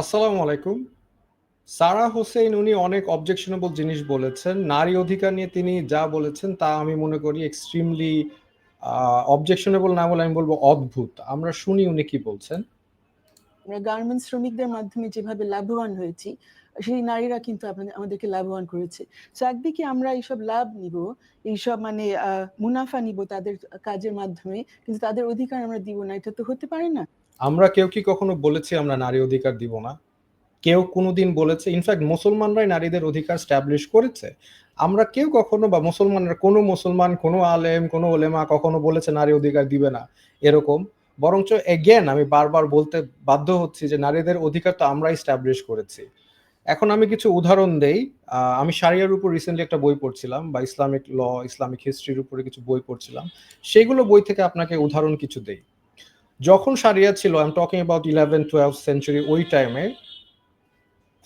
আসসালামু আলাইকুম। সারা হোসেন উনি অনেক অবজেকশনেবল জিনিস বলেছেন। নারী অধিকার নিয়ে তিনি যা বলেছেন তা আমি মনে করি এক্সট্রিমলি অবজেকশনেবল না বলে আমি বলব অদ্ভুত। আমরা শুনি উনি কি বলছেন। আমরা গার্মেন্টস শ্রমিকদের মাধ্যমে যেভাবে লাভবান হয়েছি, সেই নারীরা কিন্তু আমাদেরকে লাভবান করেছে। তো একদিকে আমরা এইসব লাভ নিব, এইসব মানে মুনাফা নিব তাদের কাজের মাধ্যমে। কিন্তু তাদের অধিকার আমরা দিব না। এটা তো হতে পারে না। আমরা কেউ কি কখনো বলেছি আমরা নারী অধিকার দিব না? কেউ কোনদিন বলেছে? ইনফ্যাক্ট মুসলমানরাই নারীদের অধিকার স্ট্যাবলিশ করেছে। আমরা কেউ কখনো বা মুসলমানরা কোনো মুসলমান, কোনো আলেম, কোনো ওলেমা কখনো বলেছে নারী অধিকার দিবে না, এরকম। বরঞ্চ এগেন আমি বারবার বলতে বাধ্য হচ্ছি যে নারীদের অধিকার তো আমরাই এস্টাবলিশ করেছি। এখন আমি কিছু উদাহরণ দেই। আমি শারিয়ার উপর রিসেন্টলি একটা বই পড়ছিলাম বা ইসলামিক ল, ইসলামিক হিস্ট্রির উপরে কিছু বই পড়ছিলাম। সেগুলো বই থেকে আপনাকে উদাহরণ কিছু দেই। যখন শারিয়া ছিল, I am talking about 11th-12th century ওই টাইমে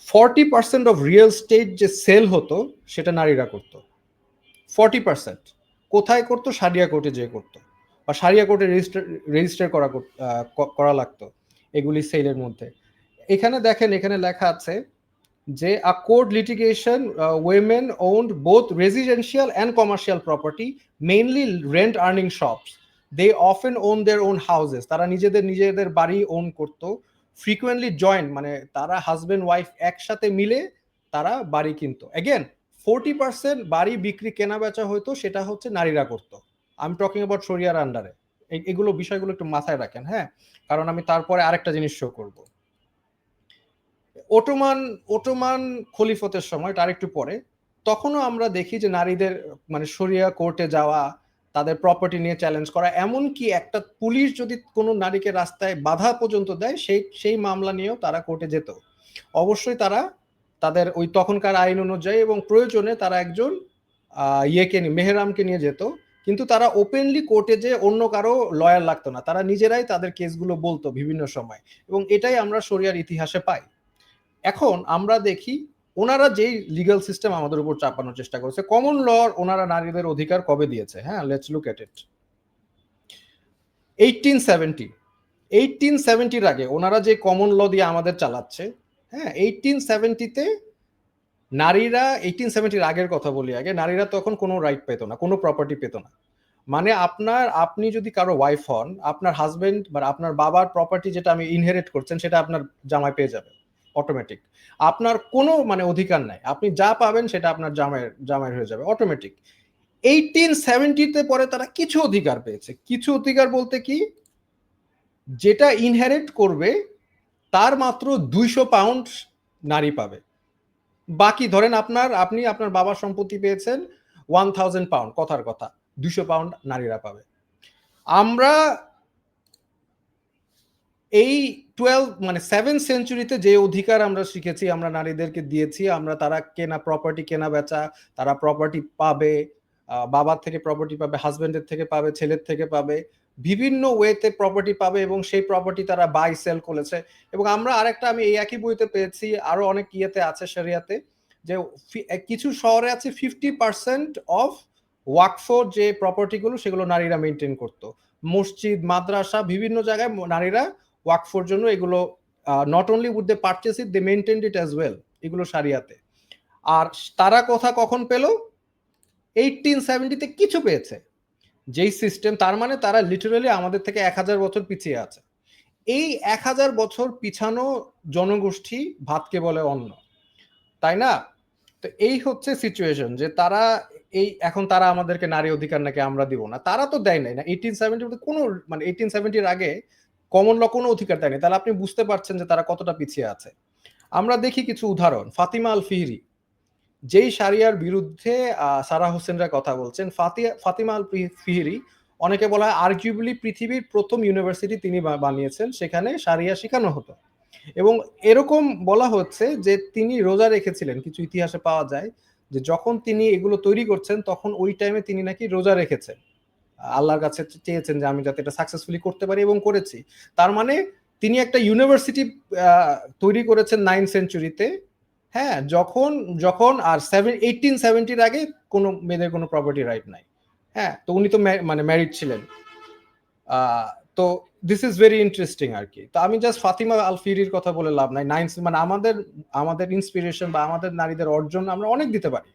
40% অফ রিয়েল স্টেট যে সেল হতো সেটা নারীরা করত। 40% কোথায় করতো সারিয়া কোর্টে যেয়ে করত। বা শারিয়া কোর্টে রেজিস্টার রেজিস্টার করা করা লাগতো এগুলি সেলের মধ্যে। এখানে দেখেন এখানে লেখা আছে যে a court litigation women owned both residential and commercial property mainly rent earning shops. They often own their own houses. তারা নিজেদের নিজেদের বাড়ি ওন করত। ফ্রিকোয়েন্টলি জয়েন্ট মানে তারা হাসব্যান্ড ওয়াইফ একসাথে মিলে তারা বাড়ি কিনত। এগেইন 40% বাড়ি বিক্রি কেনা-বেচা হইতো সেটা হচ্ছে নারীরা করত। আই এম টকিং অ্যাবাউট শরিয়ার আন্ডারে। এগুলো বিষয়গুলো একটু মাথায় রাখেন, হ্যাঁ? কারণ আমি তারপরে আরেকটা জিনিস শো করব। ওটোমান ওটোমান খলিফতের সময় তার একটু পরে তখনও আমরা দেখি যে নারীদের মানে শরিয়া কোর্টে যাওয়া, তাদের প্রপার্টি নিয়ে চ্যালেঞ্জ করা। এমনকি একটা পুলিশ যদি কোনো নারীকে রাস্তায় বাধা পর্যন্ত দেয়, সেই সেই মামলা নিয়েও তারা কোর্টে যেত। অবশ্যই তারা তাদের ওই তখনকার আইন অনুযায়ী এবং প্রয়োজনে তারা একজন ইয়েকে মেহরামকে নিয়ে যেত। কিন্তু তারা ওপেনলি কোর্টে যেয়ে অন্য কারও লয়ার লাগতো না। তারা নিজেরাই তাদের কেসগুলো বলতো বিভিন্ন সময়। এবং এটাই আমরা শরিয়ার ইতিহাসে পাই। এখন আমরা দেখি উনারা যেই লিগ্যাল সিস্টেম আমাদের উপর চাপানোর চেষ্টা করেছে, কমন ল ওনারা নারীদের অধিকার কবে দিয়েছে, হ্যাঁ? লেটস লুক এট ইট। 1870 1870 র আগে ওনারা যে কমন ল দিয়ে আমাদের চালাচ্ছে, হ্যাঁ? 1870 তে নারীরা 1870 র আগের কথা বলি আগে, নারীরা তখন কোনো রাইট পেত না, কোনো প্রপার্টি পেত না। মানে আপনার আপনি যদি কারও ওয়াইফ হন, আপনার হাজবেন্ড বা আপনার বাবার প্রপার্টি যেটা আমি ইনহেরিট করছেন সেটা আপনার জামাই পেয়ে যাবে। অটোমেটিক। আপনার কোনো মানে অধিকার নাই। আপনি যা পাবেন সেটা আপনার জামাইয়ের জামাইয়ের হয়ে যাবে অটোমেটিক। 1870 সেভেন্টিতে পরে তারা কিছু অধিকার পেয়েছে। কিছু অধিকার বলতে কি? যেটা ইনহেরিট করবে, তার মাত্র 200 পাউন্ড নারী পাবে। বাকি ধরেন আপনার, আপনি আপনার বাবার সম্পত্তি পেয়েছেন 1000 পাউন্ড কথার কথা। 200 পাউন্ড নারীরা পাবে। আমরা এই 12 মানে সেভেন সেঞ্চুরিতে যে অধিকার আমরা শিখেছি, আমরা নারীদেরকে দিয়েছি, আমরা তারা কেনা প্রপার্টি কেনা-বেচা, তারা প্রপার্টি পাবে, বাবার থেকে প্রপার্টি পাবে, হাসব্যান্ডের থেকে পাবে, ছেলের থেকে পাবে। বিভিন্ন ওয়েতে প্রপার্টি পাবে এবং সেই প্রপার্টি তারা বাই সেল করেছে। এবং আমরা আরেকটা আমি এই একই বইতে পেয়েছি, আরও অনেক ইয়েতে আছে সেরিয়াতে যে কিছু শহরে আছে 50% অফ ওয়াকফ যে প্রপার্টিগুলো সেগুলো নারীরা মেনটেন করত। মসজিদ, মাদ্রাসা বিভিন্ন জায়গায় নারীরা ওয়াকফর জন্য এগুলো not only would they purchase it, they maintained it as well. এগুলো সারিয়াতে আর তারা কথা কখন পেল? 1870 তে কিছু পেয়েছে। যেই সিস্টেম তার মানে তারা লিটারালি আমাদের থেকে 1000 বছর পিছিয়ে আছে। এই 1000 বছর পিছানো জনগোষ্ঠী ভাতকে বলে অন্ন। তাই না? তো এই হচ্ছে সিচুয়েশন যে তারা এই এখন তারা আমাদেরকে নারী অধিকার নাকি আমরা দিব না। তারা তো দেয় নাই না। 1870 তে কোনো মানে 1870 এর আগে কমন ল কোনো অধিকার দেয়নি। তাহলে আপনি বুঝতে পারছেন যে তারা কতটা পিছিয়ে আছে। আমরা দেখি কিছু উদাহরণ। ফাতিমা আল ফিহরি যেই শারিয়ার বিরুদ্ধে সারা হোসেনরা কথা বলছেন, ফাতিয়া ফাতিমা আল ফিহরি অনেকে বলা হয় আর্গুয়েবলি পৃথিবীর প্রথম ইউনিভার্সিটি তিনি বানিয়েছেন। সেখানে শারিয়া শেখানো হতো। এবং এরকম বলা হচ্ছে যে তিনি রোজা রেখেছিলেন। কিছু ইতিহাসে পাওয়া যায় যে যখন তিনি এগুলো তৈরি করছেন তখন ওই টাইমে তিনি নাকি রোজা রেখেছেন। আল্লাহর কাছে চেয়েছেন যে আমি যাতে এটা সাকসেসফুলি করতে পারি এবং করেছি। তার মানে তিনি একটা ইউনিভার্সিটি তৈরি করেছেন নাইন সেঞ্চুরিতে। হ্যাঁ? যখন যখন আর সেভেন 1870 সেভেন্টির আগে কোনো মেয়েদের কোনো প্রপার্টি রাইট নাই। হ্যাঁ? তো উনি তো মানে ম্যারিড ছিলেন। তো দিস ইজ ভেরি ইন্টারেস্টিং আর কি তো আমি জাস্ট ফাতিমা আল ফিরির কথা বলে লাভ নাই নাইন মানে আমাদের আমাদের ইন্সপিরেশন বা আমাদের নারীদের অর্জন আমরা অনেক দিতে পারি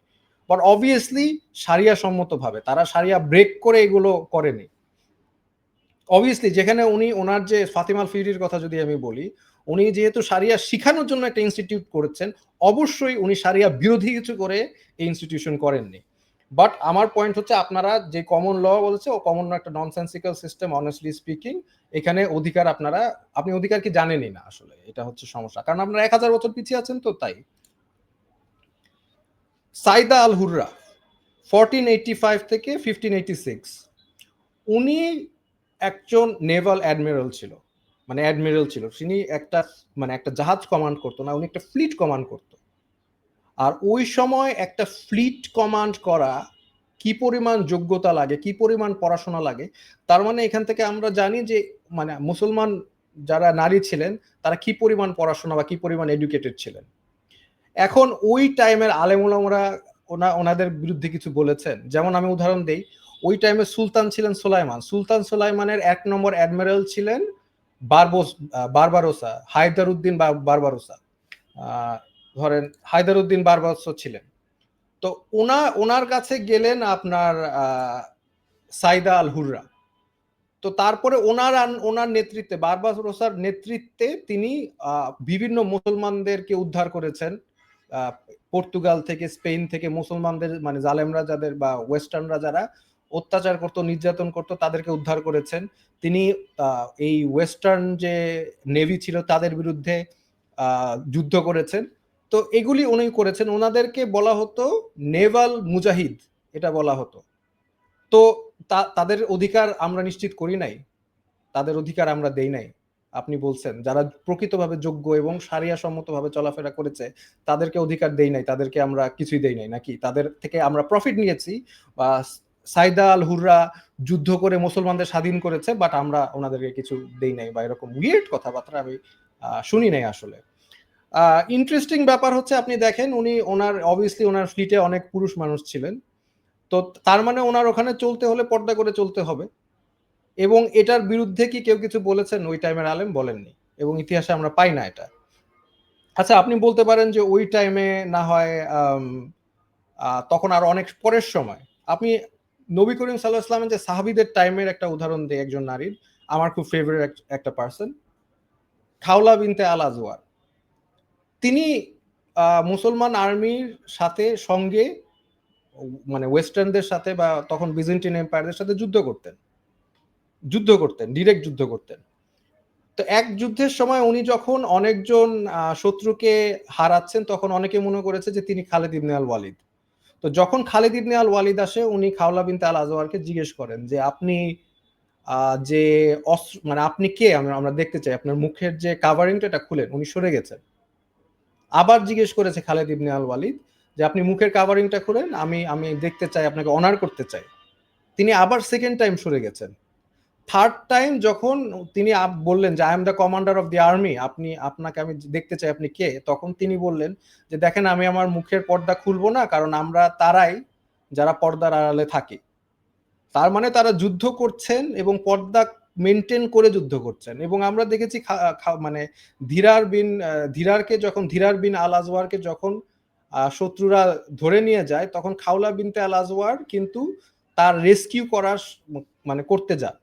বাট অবভিয়াসলি সারিয়া সম্মতভাবে তারা সারিয়া ব্রেক করে এগুলো করেনি। অবভিয়াসলি যেখানে উনি ওনার যে ফাতিমাল ফিরির কথা যদি আমি বলি, উনি যেহেতু সারিয়া শিখানোর জন্য একটা ইনস্টিটিউট করেছেন, অবশ্যই উনি সারিয়া বিরোধী কিছু করে এই ইনস্টিটিউশন করেননি। বাট আমার পয়েন্ট হচ্ছে, আপনারা যে কমন ল বলেছে, ও কমন একটা ননসেন্সিক্যাল সিস্টেম অনেস্টলি স্পিকিং এখানে অধিকার আপনারা, আপনি অধিকার কি জানেনই না আসলে, এটা হচ্ছে সমস্যা। কারণ আপনারা এক হাজার বছর পিছিয়ে আছেন তো তাই। Sayyida al Hurra fourteen eighty five থেকে ফিফটিন এইটি সিক্স উনি একজন নেভাল অ্যাডমিরাল ছিল মানে অ্যাডমিরাল ছিল। তিনি একটা মানে একটা জাহাজ কমান্ড করতো না, উনি একটা ফ্লিট কমান্ড করতো। আর ওই সময় একটা ফ্লিট কমান্ড করা কি পরিমাণ যোগ্যতা লাগে, কি পরিমাণ পড়াশোনা লাগে, তার মানে এখান থেকে আমরা জানি যে মানে মুসলমান যারা নারী ছিলেন, তারা কি পরিমাণ পড়াশোনা বা কি পরিমাণ এডুকেটেড ছিলেন। এখন ওই টাইমের আলেমুলামরা ওনা, ওনাদের বিরুদ্ধে কিছু বলেছেন। যেমন আমি উদাহরণ দেই, ওই টাইমে সুলতান ছিলেন সোলাইমান। সুলতান সোলাইমানের এক নম্বর অ্যাডমিরাল ছিলেন বারবোস বারবারোসা হায়দার উদ্দিন বারবারোসা। ধরেন হায়দার উদ্দিন বারবারোসা ছিলেন। তো ওনা, ওনার কাছে গেলেন আপনার সাইদা আল হুররা। তো তারপরে ওনার ওনার নেতৃত্বে, বারবারোসার নেতৃত্বে তিনি বিভিন্ন মুসলমানদেরকে উদ্ধার করেছেন। পর্তুগাল থেকে স্পেন থেকে মুসলমানদের মানে জালেমরা যাদের বা ওয়েস্টার্নরা যারা অত্যাচার করত, নির্যাতন করত, তাদেরকে উদ্ধার করেছেন। তিনি এই ওয়েস্টার্ন যে নেভি ছিল তাদের বিরুদ্ধে যুদ্ধ করেছেন। তো এগুলি উনি করেছেন। ওনাদেরকে বলা হতো নেভাল মুজাহিদ, এটা বলা হতো। তো, তাদের অধিকার আমরা নিশ্চিত করি নাই। তাদের অধিকার আমরা দেই নাই। আপনি বলছেন, যারা প্রকৃতভাবে যোগ্য এবং সারিয়া সম্মতভাবে চলাফেরা করেছে, তাদেরকে অধিকার দেই নাই, তাদেরকে আমরা কিছুই দেই নাই, নাকি? তাদের থেকে আমরা প্রফিট নিয়েছি, বা সাইদা আল হুররা যুদ্ধ করে মুসলমানদের স্বাধীন করেছে বাট আমরা ওনাদেরকে কিছু দেই নাই, বা এরকম উইয়ার্ড কথাবার্তা আমি শুনি নাই আসলে। ইন্টারেস্টিং ব্যাপার হচ্ছে আপনি দেখেন, উনি ওনার অবভিয়াসলি ওনার ফ্লিটে অনেক পুরুষ মানুষ ছিলেন, তো তার মানে ওনার ওখানে চলতে হলে পর্দা করে চলতে হবে। এবং এটার বিরুদ্ধে কি কেউ কিছু বলেছেন? ওই টাইমের আলেম বলেননি এবং ইতিহাসে আমরা পাই না এটা। আচ্ছা আপনি বলতে পারেন যে ওই টাইমে না হয় তখন আর অনেক পরের সময়। আপনি নবী করিম সাল্লাহ ইসলামের যে সাহাবিদের টাইমের একটা উদাহরণ দেয় একজন নারীর। আমার খুব ফেভারিট একটা পার্সন খাওলা বিনতে আল আজওয়ার। তিনি মুসলমান আর্মির সাথে সঙ্গে মানে ওয়েস্টার্নদের সাথে বা তখন বিজেন্টিন এম্পায়ারদের সাথে যুদ্ধ করতেন। যুদ্ধ করতেন ডিরেক্ট যুদ্ধ করতেন। তো এক যুদ্ধের সময় উনি যখন অনেকজন শত্রুকে হারাচ্ছেন, তখন অনেকে মনে করেছে যে তিনি খালেদ ইবনে আল ওয়ালিদ। তো যখন খালেদ ইবনে আল ওয়ালিদ আসে, উনি খাওলা বিনতে আল আজওয়ারকে জিজ্ঞেস করেন যে, আপনি যে অস্ত্র মানে আপনি কে? আমরা দেখতে চাই, আপনার মুখের যে কাভারিংটা এটা খুলেন। উনি সরে গেছেন। আবার জিজ্ঞেস করেছে খালেদ ইবনে আল ওয়ালিদ যে, আপনি মুখের কাভারিংটা খুলেন, আমি আমি দেখতে চাই, আপনাকে অনার করতে চাই। তিনি আবার সেকেন্ড টাইম সরে গেছেন। থার্ড টাইম যখন তিনি বললেন যে I am the commander of the army আপনি, আপনাকে আমি দেখতে চাই আপনি কে, তখন তিনি বললেন যে, দেখেন, আমি আমার মুখের পর্দা খুলবো না, কারণ আমরা তারাই যারা পর্দার আড়ালে থাকি। তার মানে তারা যুদ্ধ করছেন এবং পর্দা মেনটেন করে যুদ্ধ করছেন। এবং আমরা দেখেছি মানে ধীরার বিন ধীরারকে যখন, ধীরার বিন আল আজওয়ারকে যখন শত্রুরা ধরে নিয়ে যায়, তখন খাওলা বিনতে আল আজওয়ার কিন্তু তার রেস্কিউ করার মানে করতে যান।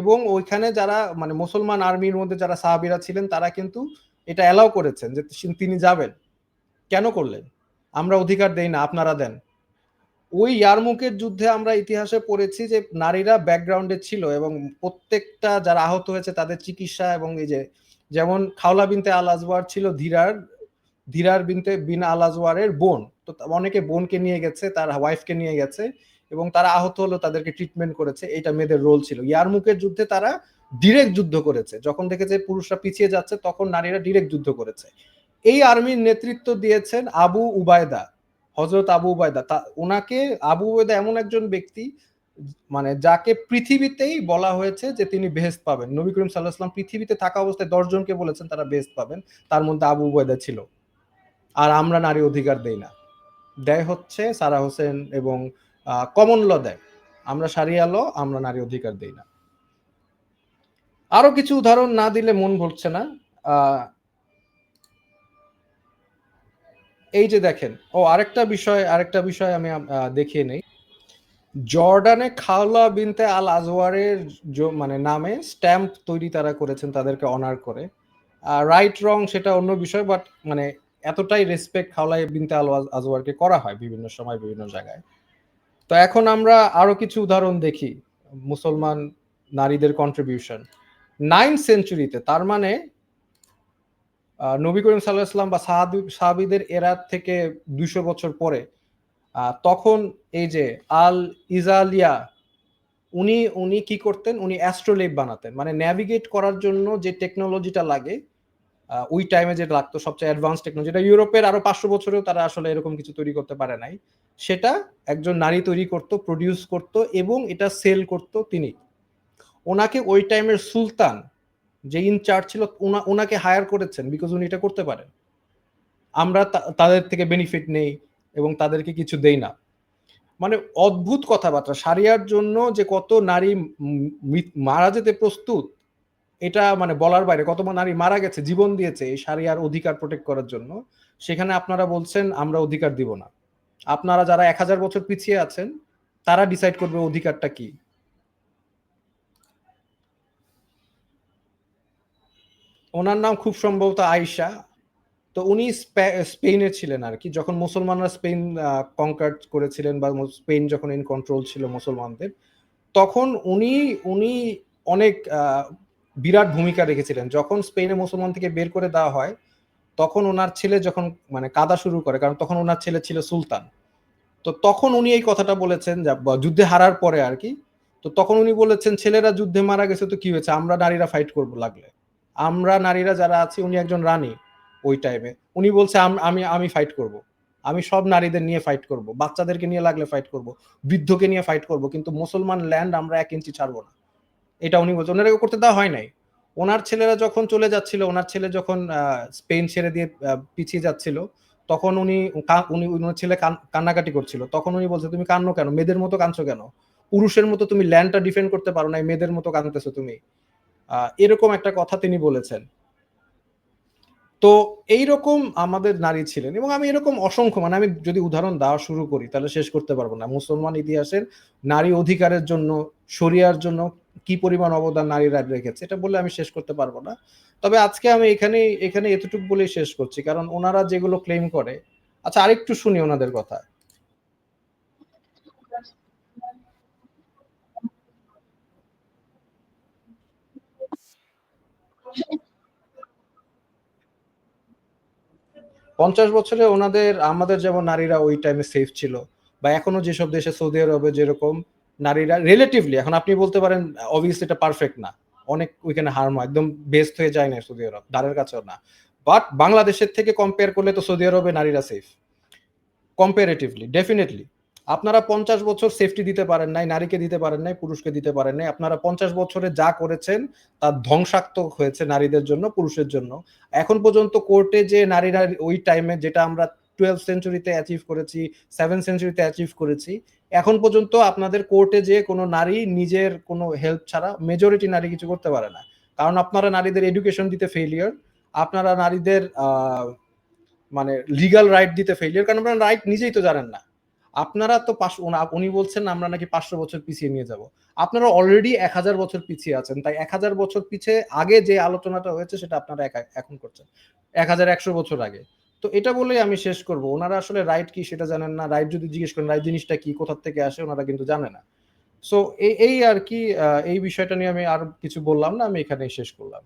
এবং ওইখানে যারা মানে মুসলমান আর্মির মধ্যে যারা সাহাবিরা ছিলেন, তারা কিন্তু এটা অ্যালাউ করেছেন যে তিনি যাবেন। কেন করলেন? আমরা অধিকার দেই না, আপনারা দেন। ওই ইয়ারমুকের যুদ্ধে আমরা ইতিহাসে পড়েছি যে নারীরা ব্যাকগ্রাউন্ডে ছিল এবং প্রত্যেকটা যারা আহত হয়েছে তাদের চিকিৎসা এবং এই যে, যেমন খাওলা বিনতে আল আজওয়ার ছিল ধীরার ধীরার বিনতে বিন আল আজওয়ারের বোন। তো অনেকে বোনকে নিয়ে গেছে, তার ওয়াইফকে নিয়ে গেছে। এবং তারা আহত হলো তাদেরকে ট্রিটমেন্ট করেছে এটা মেয়েদের রোল ছিল। ইয়ারমুকের যুদ্ধে তারা ডিরেক্ট যুদ্ধ করেছে। যখন দেখেছে পুরুষরা পিছিয়ে যাচ্ছে, তখন নারীরা ডিরেক্ট যুদ্ধ করেছে। এই আর্মির নেতৃত্ব দিয়েছেন আবু উবায়দা হজরত আবু উবায়দা। তা, ওনাকে, আবু উবায়দা এমন একজন ব্যক্তি মানে যাকে পৃথিবীতেই বলা হয়েছে যে তিনি বেহেস্ত পাবেন। নবী করিম সাল্লাহাম পৃথিবীতে থাকা অবস্থায় দশজনকে বলেছেন তারা বেহেস্ত পাবেন। তার মধ্যে আবু উবায়দা ছিল। আর আমরা নারী অধিকার দেই না। দেয় হচ্ছে সারা হোসেন এবং কমন ল দেয়। আমরা সারিয়া ল, আমরা নারী অধিকার দেই না। আরও কিছু উদাহরণ না দিলে মন ভরছে না। এই যে দেখেন, ও আরেকটা বিষয় আরেকটা বিষয় আমি দেখিয়ে নেই। জর্ডানে খাওলা বিনতে আল আজওয়ারের মানে নামে স্ট্যাম্প তৈরি তারা করেছেন, তাদেরকে অনার করে। রাইট রং সেটা অন্য বিষয় বাট মানে এতটাই রেসপেক্ট খাওলা বিনতে আল আজ- আজওয়ারকে করা হয় বিভিন্ন সময়, বিভিন্ন জায়গায়। তো এখন আমরা আরও কিছু উদাহরণ দেখি, মুসলমান নারীদের কন্ট্রিবিউশন নাইন সেঞ্চুরিতে তার মানে নবী করিম সাল্লাহ ইসলাম বা সাহাবি- সাহাবিদের এরাত থেকে দুশো বছর পরে তখন এই যে আল ইজালিয়া, উনি উনি কি করতেন? উনি অ্যাস্ট্রোলেভ বানাতেন। মানে ন্যাভিগেট করার জন্য যে টেকনোলজিটা লাগে ওই টাইমে যে লাগতো সবচেয়ে অ্যাডভান্স টেকনোলজি যেটা ইউরোপের আরও পাঁচশো বছরেও তারা আসলে এরকম কিছু তৈরি করতে পারে নাই। সেটা একজন নারী তৈরি করত প্রডিউস করত এবং এটা সেল করত তিনি। ওনাকে ওই টাইমের সুলতান যে ইনচার্জ ছিল, ওনা- ওনাকে হায়ার করেছেন বিকজ উনি এটা করতে পারেন। আমরা তাদের থেকে বেনিফিট নেই এবং তাদেরকে কিছু দেই না। মানে অদ্ভুত কথাবার্তা, সারিয়ার জন্য যে কত নারী মারা যেতে প্রস্তুত এটা মানে বলার বাইরে কত নারী মারা গেছে, জীবন দিয়েছে এই সারিয়ার অধিকার প্রোটেক্ট করার জন্য, সেখানে আপনারা বলছেন আমরা অধিকার দিব না। আপনারা যারা এক হাজার বছর পিছিয়ে আছেন, তারা ডিসাইড করবে অধিকারটা কি। ওনার নাম খুব সম্ভবত আয়েশা। তো উনি স্পে- স্পেনে ছিলেন আর কি। যখন মুসলমানরা স্পেন কনকার করেছিলেন বা স্পেন যখন ইন কন্ট্রোল ছিল মুসলমানদের, তখন উনি উনি অনেক বিরাট ভূমিকা রেখেছিলেন। যখন স্পেনে মুসলমান থেকে বের করে দেওয়া হয়, তখন ওনার ছেলে যখন মানে কাদা শুরু করে, কারণ তখন ওনার ছেলে ছিল সুলতান। তো তখন উনি এই কথাটা বলেছেন যুদ্ধে হারার পরে আর কি, তো তখন উনি বলেছেন, ছেলেরা যুদ্ধে মারা গেছে তো কি হয়েছে? আমরা নারীরা ফাইট করব লাগলে। আমরা নারীরা যারা আছি, উনি একজন রানী ওই টাইমে উনি বলছে, আম- আমি ফাইট করব। আমি সব নারীদের নিয়ে ফাইট করব। বাচ্চাদেরকে নিয়ে লাগলে ফাইট করব। বৃদ্ধকে নিয়ে ফাইট করব। কিন্তু মুসলমান ল্যান্ড আমরা এক ইঞ্চি ছাড়বো না। এটা উনি বলছেন ওনারা করতে দেওয়া হয় নাই। ওনার ছেলেরা যখন চলে যাচ্ছিল, ওনার ছেলে যখন স্পেন ছেড়ে দিয়ে পিছিয়ে যাচ্ছিল, তখন উনি উনি ওনার ছেলে কান- কান্নাকাটি করছিল। তখন উনি বলছে, তুমি কান্নো কেন? মেয়েদের মতো কাঁদছো কেন? পুরুষের মতো তুমি ল্যান্ডটা ডিফেন্ড করতে পারো না মেয়েদের মতো কাঁদতেছো তুমি। এরকম একটা কথা তিনি বলেছেন। তো এইরকম আমাদের নারী ছিলেন এবং আমি এরকম অসংখ্য মানে আমি যদি উদাহরণ দেওয়া শুরু করি তাহলে শেষ করতে পারব না। মুসলমান ইতিহাসের নারী অধিকারের জন্য, শরিয়ার জন্য কি পরিমাণ অবদান নারীরা রেখেছে, এটা বলে আমি শেষ করতে পারব না। তবে আজকে আমি এখানে এখানে এতটুকু বলেই শেষ করছি, কারণ ওনারা যেগুলো ক্লেম করে আচ্ছা আরেকটু শুনি ওনাদের কথা। পঞ্চাশ বছরে ওনাদের, আমাদের যেমন নারীরা ওই টাইমে সেফ ছিল, বা এখনও যেসব দেশে সৌদি আরবে যেরকম নারীরা রিলেটিভলি এখন আপনি বলতে পারেন অবভিয়াসলি এটা পারফেক্ট না। অনেক ওইখানে হার্ম একদম বেস্ট হয়ে যায় না সৌদি আরব দ্বারের কাছেও না। বাট বাংলাদেশের থেকে কম্পেয়ার করলে তো সৌদি আরবে নারীরা সেফ কম্পারেটিভলি ডেফিনেটলি আপনারা পঞ্চাশ বছর সেফটি দিতে পারেন নাই, নারীকে দিতে পারেন নাই, পুরুষকে দিতে পারেন নাই, আপনারা পঞ্চাশ বছরে যা করেছেন তা ধ্বংসাত্মক হয়েছে নারীদের জন্য, পুরুষের জন্য। এখন পর্যন্ত কোর্টে যে নারীরা ওই টাইমে যেটা আমরা টুয়েলভ সেঞ্চুরিতে অ্যাচিভ করেছি সেভেন সেঞ্চুরিতে অ্যাচিভ করেছি, এখন পর্যন্ত আপনাদের কোর্টে যে কোনো নারী নিজের কোনো হেল্প ছাড়া মেজরিটি নারী কিছু করতে পারে না। কারণ আপনারা নারীদের এডুকেশন দিতে ফেলিয়ার আপনারা নারীদের মানে লিগাল রাইট দিতে ফেলিয়ার কারণ আপনারা রাইট নিজেই তো জানেন না। আপনারা তো পাঁচ উনি বলছেন আমরা নাকি পাঁচশো বছর পিছিয়ে নিয়ে যাব। আপনারা অলরেডি এক হাজার বছর পিছিয়ে আছেন, তাই এক হাজার বছর পিছিয়ে আগে যে আলোচনাটা হয়েছে সেটা আপনারা এখন করছেন, এক হাজার একশো বছর আগে। তো এটা বলেই আমি শেষ করব। ওনারা আসলে রাইট কি সেটা জানেন না রাইট যদি জিজ্ঞেস করেন রাইট জিনিসটা কি, কোথা থেকে আসে, ওনারা কিন্তু জানে না। সো এই আর কি এই বিষয়টা নিয়ে আমি আর কিছু বললাম না, আমি এখানেই শেষ করলাম।